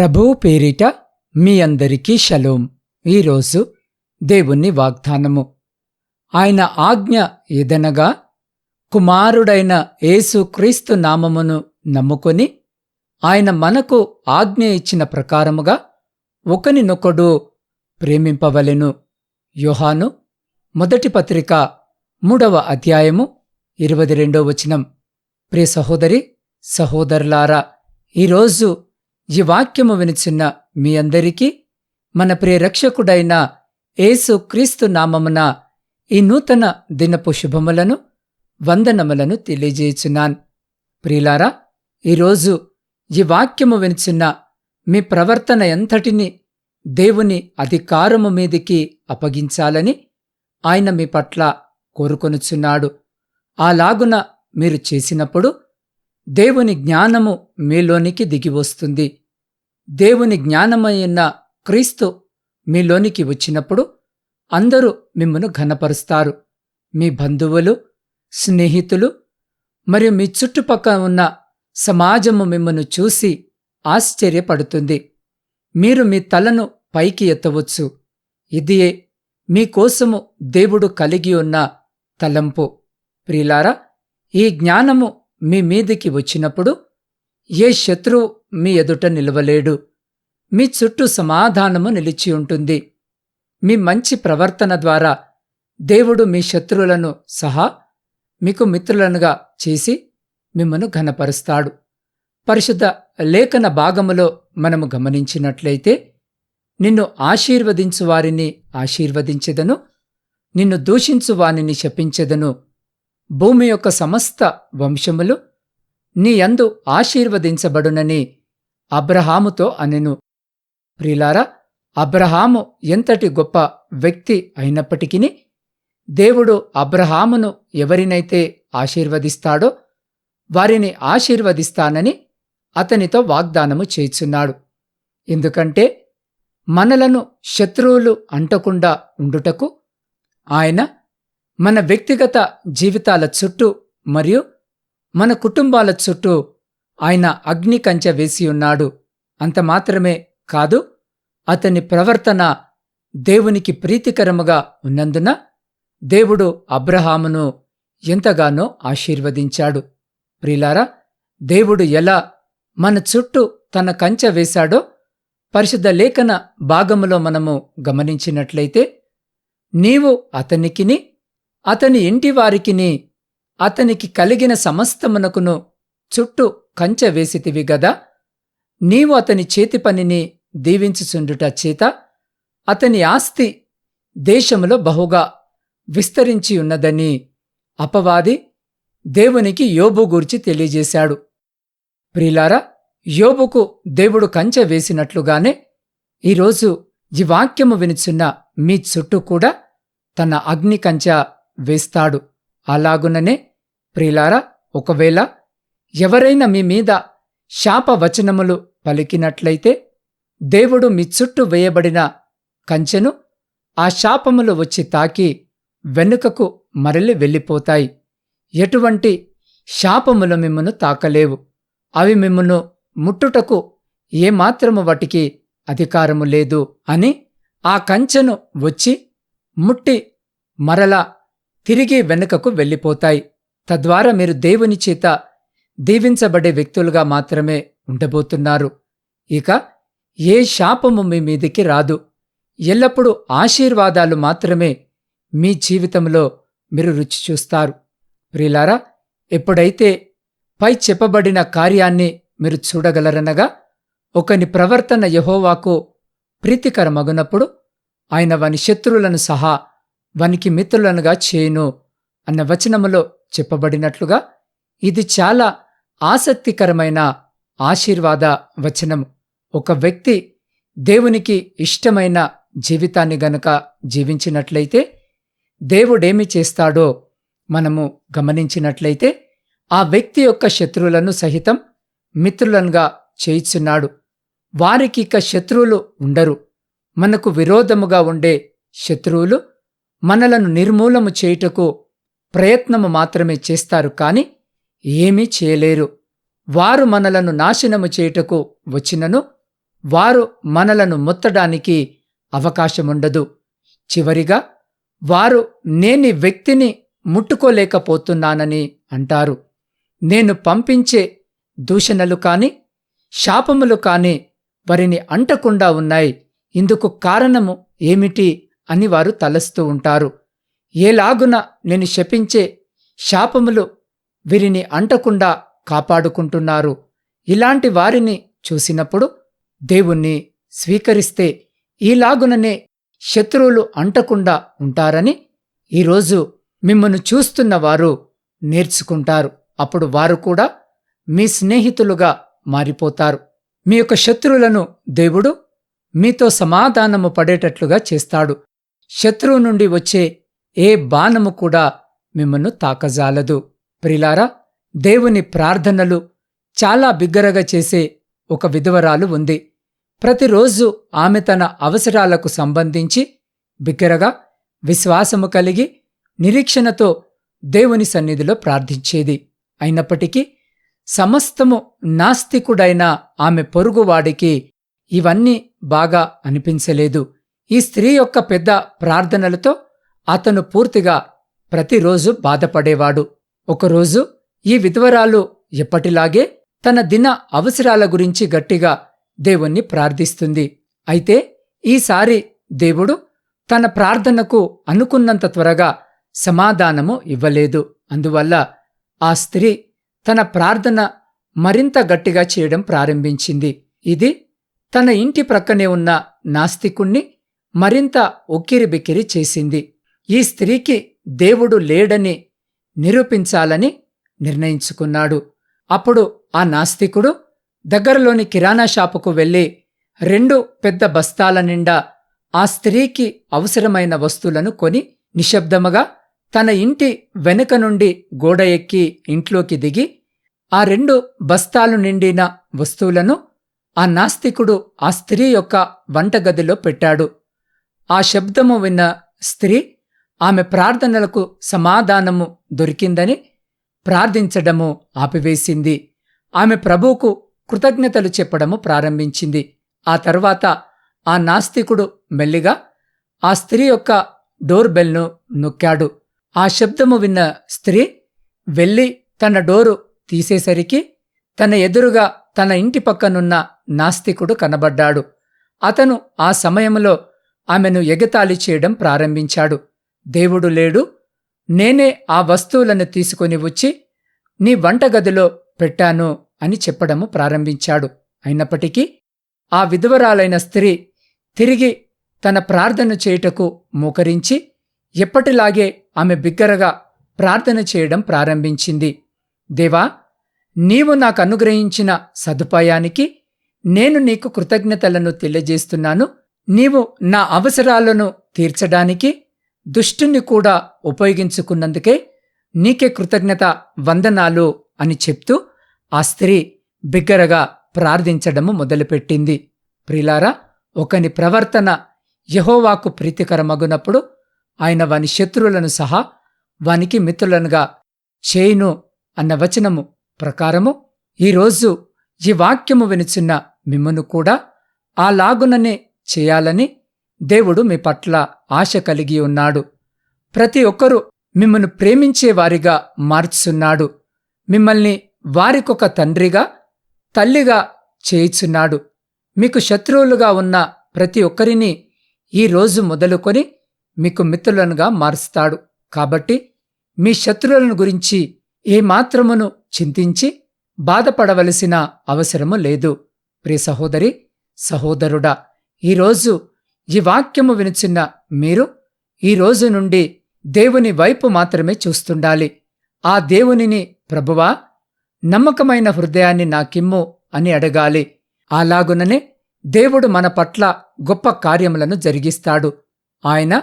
ప్రభువు పేరిట మీ అందరికీ షలోం. ఈరోజు దేవుని వాగ్దానము. ఆయన ఆజ్ఞ ఏదనగా కుమారుడైన యేసుక్రీస్తు నామమును నమ్ముకొని ఆయన మనకు ఆజ్ఞ ఇచ్చిన ప్రకారముగా ఒకనినొకడు ప్రేమింపవలెను. యోహాను మొదటి పత్రిక మూడవ అధ్యాయము ఇరవై రెండో వచనం. ప్రియ సహోదరి సహోదరులారా ఈరోజు ఈ వాక్యము వినిచిన్న మీ అందరికీ మన ప్రియరక్షకుడైన ఏసు క్రీస్తు నామమున ఈ నూతన దినపు శుభములను వందనములను తెలియజేయుచున్నాన్. ప్రియులారా ఈరోజు ఈ వాక్యము వినిచిన్న మీ ప్రవర్తన ఎంతటిని దేవుని అధికారము మీదికి అప్పగించాలని ఆయన మీ పట్ల కోరుకొనుచున్నాడు. అలాగున మీరు చేసినప్పుడు దేవుని జ్ఞానము మీలోనికి దిగివస్తుంది వస్తుంది. దేవుని జ్ఞానమైన క్రీస్తు మీలోనికి వచ్చినప్పుడు అందరూ మిమ్మను ఘనపరుస్తారు. మీ బంధువులు స్నేహితులు మరియు మీ చుట్టుపక్కల ఉన్న సమాజము మిమ్మను చూసి ఆశ్చర్యపడుతుంది. మీరు మీ తలను పైకి ఎత్తవచ్చు. ఇదియే మీకోసము దేవుడు కలిగి ఉన్న తలంపు. ప్రియులారా ఈ జ్ఞానము మీ మీదికి వచ్చినప్పుడు ఏ శత్రువు మీ ఎదుట నిలవలేడు. మీ చుట్టూ సమాధానము నిలిచి ఉంటుంది. మీ మంచి ప్రవర్తన ద్వారా దేవుడు మీ శత్రువులను సహా మీకు మిత్రులనుగా చేసి మిమ్మను ఘనపరుస్తాడు. పరిశుద్ధ లేఖన భాగములో మనము గమనించినట్లయితే నిన్ను ఆశీర్వదించు వారిని ఆశీర్వదించెదను నిన్ను దూషించు వానిని శపించెదను. భూమి యొక్క సమస్త వంశములు నీ యందు ఆశీర్వదించబడునని అబ్రహాముతో అనెను. ప్రిలారా అబ్రహాము ఎంతటి గొప్ప వ్యక్తి అయినప్పటికీ దేవుడు అబ్రహామును ఎవరినైతే ఆశీర్వదిస్తాడో వారిని ఆశీర్వదిస్తానని అతనితో వాగ్దానము చేయుచున్నాడు. ఎందుకంటే మనలను శత్రువులు అంటకుండా ఉండుటకు ఆయన మన వ్యక్తిగత జీవితాల చుట్టూ మరియు మన కుటుంబాల చుట్టూ ఆయన అగ్ని కంచె వేసి ఉన్నాడు. అంత మాత్రమే కాదు అతని ప్రవర్తన దేవునికి ప్రీతికరముగా ఉన్నందున దేవుడు అబ్రహామును ఎంతగానో ఆశీర్వదించాడు. ప్రిలారా దేవుడు ఎలా మన చుట్టూ తన కంచె వేశాడో పరిశుద్ధ లేఖన భాగములో మనము గమనించినట్లయితే నీవు అతనికిని అతని ఇంటివారికిని అతనికి కలిగిన సమస్తమునకును చుట్టూ కంచె వేసితివి గదా? నీవు అతని చేతి పనిని దీవించుచుండుట చేత అతని ఆస్తి దేశములో బహుగా విస్తరించి ఉన్నదని అపవాది దేవునికి యోబు గూర్చి తెలియజేశాడు. ప్రిలారా యోబుకు దేవుడు కంచె వేసినట్లుగానే ఈరోజు ఈ వాక్యము వినుచున్న మీ చుట్టూ కూడా తన అగ్ని కంచె వేస్తాడు. అలాగుననే ప్రిలారా ఒకవేళ ఎవరైనా మీ మీద శాపవచనములు పలికినట్లయితే దేవుడు మీ చుట్టూ వేయబడిన కంచెను ఆ శాపములు వచ్చి తాకి వెనుకకు మరలి వెళ్ళిపోతాయి. ఎటువంటి శాపములు మిమ్మను తాకలేవు. అవి మిమ్మను ముట్టుటకు ఏమాత్రము వాటికి అధికారము లేదు అని ఆ కంచెను వచ్చి ముట్టి మరలా తిరిగి వెనుకకు వెళ్ళిపోతాయి. తద్వారా మీరు దేవుని చేత దీవించబడే వ్యక్తులుగా మాత్రమే ఉండబోతున్నారు. ఇక ఏ శాపము మీ మీదికి రాదు. ఎల్లప్పుడూ ఆశీర్వాదాలు మాత్రమే మీ జీవితంలో మీరు రుచి చూస్తారు. ప్రిలారా ఎప్పుడైతే పై చెప్పబడిన కార్యాన్ని మీరు చూడగలరనగా ఒకని ప్రవర్తన యహోవాకు ప్రీతికరమగునప్పుడు ఆయన వాని శత్రువులను సహా వానికి మిత్రులనుగా చేయును అన్న వచనములో చెప్పబడినట్లుగా ఇది చాలా ఆసక్తికరమైన ఆశీర్వాద వచనం ఒక వ్యక్తి దేవునికి ఇష్టమైన జీవితాన్ని గనుక జీవించినట్లయితే దేవుడేమి చేస్తాడో మనము గమనించినట్లయితే ఆ వ్యక్తి యొక్క శత్రువులను సహితం మిత్రులనుగా చేయిచున్నాడు వారికి ఇక శత్రువులు ఉండరు. మనకు విరోధముగా ఉండే శత్రువులు మనలను నిర్మూలము చేయుటకు ప్రయత్నము మాత్రమే చేస్తారు కాని ఏమీ చేయలేరు. వారు మనలను నాశనము చేయుటకు వచ్చినను వారు మనలను ముత్తడానికి అవకాశముండదు. చివరిగా వారు నేని వ్యక్తిని ముట్టుకోలేకపోతున్నానని అంటారు. నేను పంపించే దూషణలు కాని శాపములు కాని వారిని అంటకుండా ఉన్నాయి. ఇందుకు కారణము ఏమిటి అని వారు తలస్తూ ఉంటారు. ఏలాగున నేను శపించే శాపములు వీరిని అంటకుండా కాపాడుకుంటున్నారు. ఇలాంటి వారిని చూసినప్పుడు దేవుణ్ణి స్వీకరిస్తే ఈలాగుననే శత్రువులు అంటకుండా ఉంటారని ఈరోజు మిమ్మను చూస్తున్న వారు నేర్చుకుంటారు. అప్పుడు వారు కూడా మీ స్నేహితులుగా మారిపోతారు. మీ యొక్క శత్రువులను దేవుడు మీతో సమాధానము పడేటట్లుగా చేస్తాడు. శత్రువు నుండి వచ్చే ఏ బాణము కూడా మిమ్మను తాకజాలదు. ప్రిలారా దేవుని ప్రార్థనలు చాలా బిగ్గరగా చేసే ఒక విధవరాలు ఉంది. ప్రతిరోజు ఆమె తన అవసరాలకు సంబంధించి బిగ్గరగా విశ్వాసము కలిగి నిరీక్షణతో దేవుని సన్నిధిలో ప్రార్థించేది. అయినప్పటికీ సమస్తము నాస్తికుడైన ఆమె పొరుగువాడికి ఇవన్నీ బాగా అనిపించలేదు. ఈ స్త్రీ యొక్క పెద్ద ప్రార్థనలతో అతను పూర్తిగా ప్రతిరోజు బాధపడేవాడు. ఒకరోజు ఈ విధవరాలు ఎప్పటిలాగే తన దిన అవసరాల గురించి గట్టిగా దేవుణ్ణి ప్రార్థిస్తుంది. అయితే ఈసారి దేవుడు తన ప్రార్థనకు అనుకున్నంత త్వరగా సమాధానము ఇవ్వలేదు. అందువల్ల ఆ స్త్రీ తన ప్రార్థన మరింత గట్టిగా చేయడం ప్రారంభించింది. ఇది తన ఇంటి ప్రక్కనే ఉన్న నాస్తికుణ్ణి మరింత ఉక్కిరిబిక్కిరి చేసింది. ఈ స్త్రీకి దేవుడు లేడని నిరూపించాలని నిర్ణయించుకున్నాడు. అప్పుడు ఆ నాస్తికుడు దగ్గరలోని కిరాణా షాపుకు వెళ్ళి రెండు పెద్ద బస్తాల నిండా ఆ స్త్రీకి అవసరమైన వస్తువులను కొని నిశ్శబ్దముగా తన ఇంటి వెనుక నుండి గోడ ఎక్కి ఇంట్లోకి దిగి ఆ రెండు బస్తాలు నిండిన వస్తువులను ఆ నాస్తికుడు ఆ స్త్రీ యొక్క వంటగదిలో పెట్టాడు. ఆ శబ్దము విన్న స్త్రీ ఆమె ప్రార్థనలకు సమాధానము దొరికిందని ప్రార్థించడము ఆపివేసింది. ఆమె ప్రభువుకు కృతజ్ఞతలు చెప్పడము ప్రారంభించింది. ఆ తర్వాత ఆ నాస్తికుడు మెల్లిగా ఆ స్త్రీ యొక్క డోర్ బెల్ను నొక్కాడు. ఆ శబ్దము విన్న స్త్రీ వెళ్ళి తన డోరు తీసేసరికి తన ఎదురుగా తన ఇంటి పక్కనున్న నాస్తికుడు కనబడ్డాడు. అతను ఆ సమయంలో ఆమెను ఎగతాళి చేయడం ప్రారంభించాడు. దేవుడు లేడు. నేనే ఆ వస్తువులను తీసుకొని వచ్చి నీ వంటగదిలో పెట్టాను అని చెప్పడము ప్రారంభించాడు. అయినప్పటికీ ఆ విధవరాలైన స్త్రీ తిరిగి తన ప్రార్థన చేయుటకు మోకరించి ఎప్పటిలాగే ఆమె బిగ్గరగా ప్రార్థన చేయడం ప్రారంభించింది. దేవా నీవు నాకు అనుగ్రహించిన సదుపాయానికి నేను నీకు కృతజ్ఞతలను తెలియజేస్తున్నాను. నీవు నా అవసరాలను తీర్చడానికి దుష్టుని కూడా ఉపయోగించుకున్నందుకే నీకే కృతజ్ఞత వందనాలు అని చెప్తూ ఆ స్త్రీ బిగ్గరగా ప్రార్థించడము మొదలుపెట్టింది. ప్రిలారా ఒకని ప్రవర్తన యహోవాకు ప్రీతికరమగునప్పుడు ఆయన వాని శత్రువులను సహా వానికి మిత్రులనుగా చేయును అన్న వచనము ప్రకారము ఈరోజు ఈ వాక్యము వినుచున్న మిమ్మను కూడా ఆ లాగుననే చేయాలని దేవుడు మీ పట్ల ఆశ కలిగి ఉన్నాడు. ప్రతి ఒక్కరూ మిమ్మల్ని ప్రేమించేవారిగా మార్చున్నాడు. మిమ్మల్ని వారికొక తండ్రిగా తల్లిగా చేయిచున్నాడు. మీకు శత్రువులుగా ఉన్న ప్రతి ఒక్కరిని ఈ రోజు మొదలుకొని మీకు మిత్రులనుగా మారుస్తాడు. కాబట్టి మీ శత్రువులను గురించి ఏమాత్రమును చింతించి బాధపడవలసిన అవసరము లేదు. ప్రియ సహోదరి సహోదరుడా ఈరోజు ఈ వాక్యము వినిచిన్న మీరు ఈ రోజు నుండి దేవుని వైపు మాత్రమే చూస్తుండాలి. ఆ దేవునిని ప్రభువా నమ్మకమైన హృదయాన్ని నాకిమ్ము అని అడగాలి. అలాగుననే దేవుడు మన పట్ల గొప్ప కార్యములను జరిగిస్తాడు. ఆయన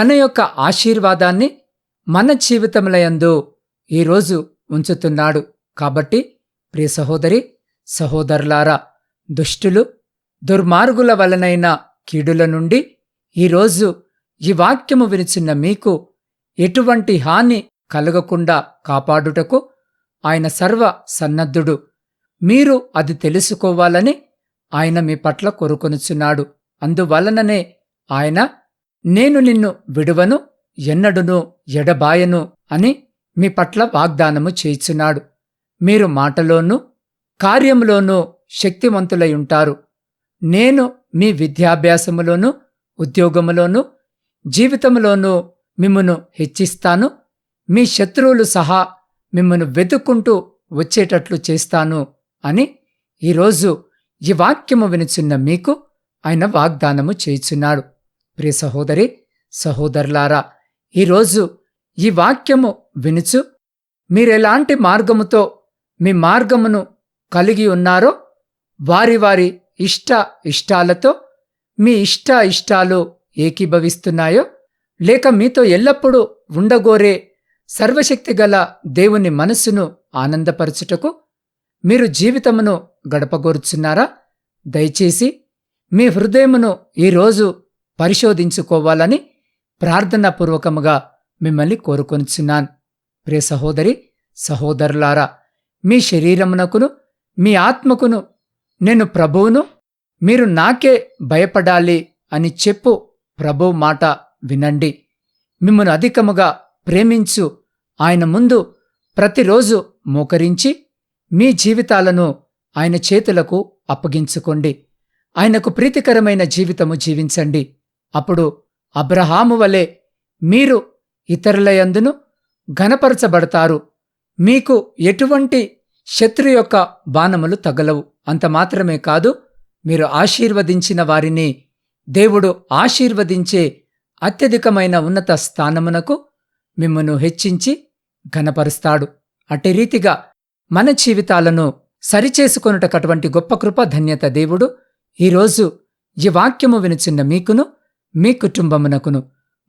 తన యొక్క ఆశీర్వాదాన్ని మన జీవితములయందు ఈరోజు ఉంచుతున్నాడు. కాబట్టి ప్రియ సహోదరి సహోదరులారా దుష్టులు దుర్మార్గుల వలనైన కీడుల నుండి ఈరోజు ఈ వాక్యము వినిచిన్న మీకు ఎటువంటి హాని కలగకుండా కాపాడుటకు ఆయన సర్వ సన్నద్ధుడు. మీరు అది తెలుసుకోవాలని ఆయన మీ పట్ల కోరుకొనుచున్నాడు. అందువలననే ఆయన నేను నిన్ను విడువను ఎన్నడును ఎడబాయను అని మీ పట్ల వాగ్దానము చేయిచున్నాడు. మీరు మాటలోనూ కార్యములోనూ శక్తివంతులై ఉంటారు. నేను మీ విద్యాభ్యాసములోనూ ఉద్యోగములోనూ జీవితంలోనూ మిమ్మను హెచ్చిస్తాను. మీ శత్రువులు సహా మిమ్మను వెతుక్కుంటూ వచ్చేటట్లు చేస్తాను అని ఈరోజు ఈ వాక్యము వినుచున్న మీకు ఆయన వాగ్దానము చేయుచున్నాడు. ప్రియ సహోదరి సహోదరులారా ఈరోజు ఈ వాక్యము వినుచు మీరెలాంటి మార్గముతో మీ మార్గమును కలిగి ఉన్నారో వారి వారి ఇష్ట ఇష్టాలతో మీ ఇష్ట ఇష్టాలు ఏకీభవిస్తున్నాయో లేక మీతో ఎల్లప్పుడూ ఉండగోరే సర్వశక్తిగల దేవుని మనస్సును ఆనందపరచుటకు మీరు జీవితమును గడపగోరుచున్నారా? దయచేసి మీ హృదయమును ఈరోజు పరిశోధించుకోవాలని ప్రార్థనాపూర్వకముగా మిమ్మల్ని కోరుకొనుచున్నాను. ప్రియ సహోదరి సహోదరులారా మీ శరీరమునకును మీ ఆత్మకును నేను ప్రభువును? మీరు నాకే భయపడాలి అని చెప్పు ప్రభు మాట వినండి. మిమ్మను అధికముగా ప్రేమించు. ఆయన ముందు ప్రతిరోజు మోకరించి మీ జీవితాలను ఆయన చేతులకు అప్పగించుకోండి. ఆయనకు ప్రీతికరమైన జీవితము జీవించండి. అప్పుడు అబ్రహాము వలె మీరు ఇతరులయందును ఘనపరచబడతారు. మీకు ఎటువంటి శత్రు యొక్క బాణములు తగలవు. అంత మాత్రమే కాదు మీరు ఆశీర్వదించిన వారిని దేవుడు ఆశీర్వదించే అత్యధికమైన ఉన్నత స్థానమునకు మిమ్మను హెచ్చించి ఘనపరుస్తాడు. అట్టి రీతిగా మన జీవితాలను సరిచేసుకొనుటకటువంటి గొప్ప కృప ధన్యత దేవుడు ఈరోజు ఈ వాక్యము వినుచున్న మీకును మీ కుటుంబమునకును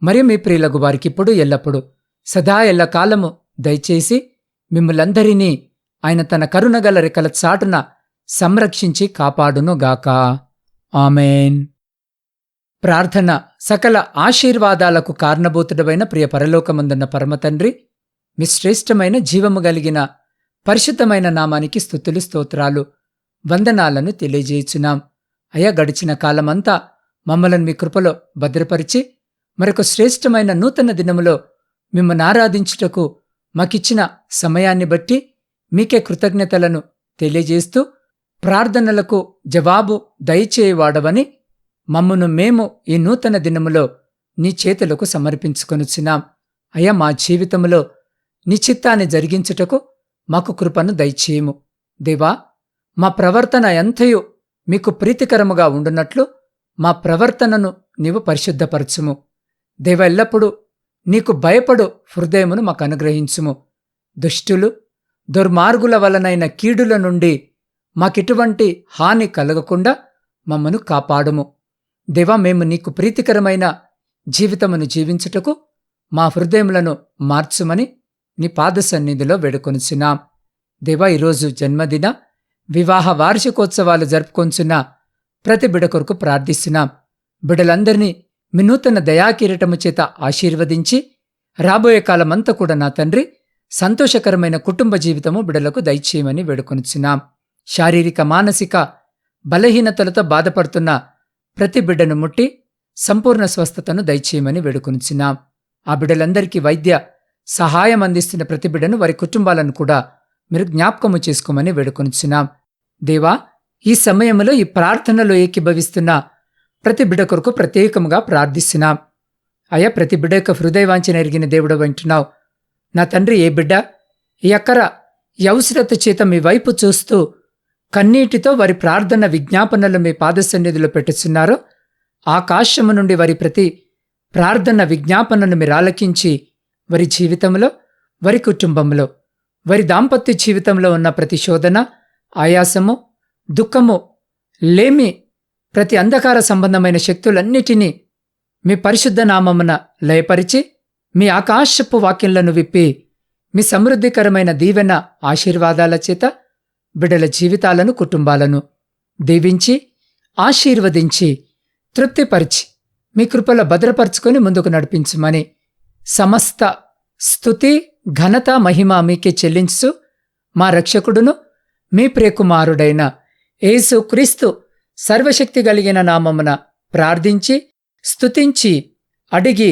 మరియు మీ ప్రియులకు వారికిప్పుడు ఎల్లప్పుడు సదా ఎల్లకాలము దయచేసి మిమ్మలందరినీ ఆయన తన కరుణగల రెక్కల చాటున సంరక్షించి కాపాడునుగాక. ఆమెన్. ప్రార్థన సకల ఆశీర్వాదాలకు కారణభూతుడమైన ప్రియ పరలోకమందున్న పరమతండ్రి మీ శ్రేష్టమైన జీవము కలిగిన పరిశుద్ధమైన నామానికి స్థుతులు స్తోత్రాలు వందనాలను తెలియజేయుచున్నాం. అయా గడిచిన కాలమంతా మమ్మలను మీ కృపలో భద్రపరిచి మరొక శ్రేష్టమైన నూతన దినములో మిమ్మల్ని ఆరాధించుటకు మాకిచ్చిన సమయాన్ని బట్టి మీకే కృతజ్ఞతలను తెలియజేస్తూ ప్రార్థనలకు జవాబు దయచేయవాడవని మమ్మును మేము ఈ నూతన దినములో నీ చేతులకు సమర్పించుకొనుచున్నాం. అయ్యా మా జీవితములో నీ చిత్తాన్ని జరిగించుటకు మాకు కృపను దయచేయము. దేవా మా ప్రవర్తన ఎంతయు మీకు ప్రీతికరముగా ఉండునట్లు మా ప్రవర్తనను నీవు పరిశుద్ధపరచుము. దేవ ఎల్లప్పుడూ నీకు భయపడు హృదయమును మాకు అనుగ్రహించుము. దుష్టులు దుర్మార్గుల వలనైన కీడుల నుండి మాకెటువంటి హాని కలగకుండా మమ్మను కాపాడుము. దేవా మేము నీకు ప్రీతికరమైన జీవితమును జీవించుటకు మా హృదయములను మార్చుమని నీ పాద సన్నిధిలో వేడుకొనిచున్నాం. దేవా ఈరోజు జన్మదిన వివాహ వార్షికోత్సవాలు జరుపుకొంచున్న ప్రతి బిడ కొరకు ప్రార్థిస్తున్నాం. బిడలందరినీ మీ నూతన దయాకిరీటము చేత ఆశీర్వదించి రాబోయే కాలమంతా కూడా నా తండ్రి సంతోషకరమైన కుటుంబ జీవితము బిడలకు దయచేయమని వేడుకొనిచున్నాం. శారీరక మానసిక బలహీనతలతో బాధపడుతున్న ప్రతి బిడ్డను ముట్టి సంపూర్ణ స్వస్థతను దయచేయమని వేడుకొనిచున్నాం. ఆ బిడ్డలందరికీ వైద్య సహాయం అందిస్తున్న ప్రతి బిడ్డను వారి కుటుంబాలను కూడా మీరు జ్ఞాపకము చేసుకోమని వేడుకొనిచున్నాం. దేవా ఈ సమయంలో ఈ ప్రార్థనలో ఏకీభవిస్తున్న ప్రతి బిడ్డ కొరకు ప్రత్యేకముగా ప్రార్థిస్తున్నాం. అయ్యా ప్రతి బిడ్డ యొక్క హృదయవాంఛన ఎరిగిన దేవుడు వింటున్నావు నా తండ్రి ఏ బిడ్డ? ఎక్కర యవసరత చేత మీ వైపు చూస్తూ కన్నీటితో వారి ప్రార్థన విజ్ఞాపనలు మీ పాదసన్నిధిలో పెట్టుచున్నారో ఆకాశము నుండి వారి ప్రతి ప్రార్థన విజ్ఞాపనను మీరు ఆలకించి వారి జీవితంలో వారి కుటుంబంలో వారి దాంపత్య జీవితంలో ఉన్న ప్రతి శోధన ఆయాసము దుఃఖము లేమి ప్రతి అంధకార సంబంధమైన శక్తులన్నిటినీ మీ పరిశుద్ధ నామమున లయపరిచి మీ ఆకాశపు వాక్యంలను విప్పి మీ సమృద్ధికరమైన దీవెన ఆశీర్వాదాల చేత బిడ్డల జీవితాలను కుటుంబాలను దీవించి ఆశీర్వదించి తృప్తిపరిచి మీ కృపలో భద్రపరుచుకొని ముందుకు నడిపించమని సమస్త స్థుతి ఘనత మహిమ మీకే చెల్లించు మా రక్షకుడును మీ ప్రియకుమారుడైన యేసు క్రీస్తు సర్వశక్తి కలిగిన నామమున ప్రార్థించి స్తుతించి అడిగి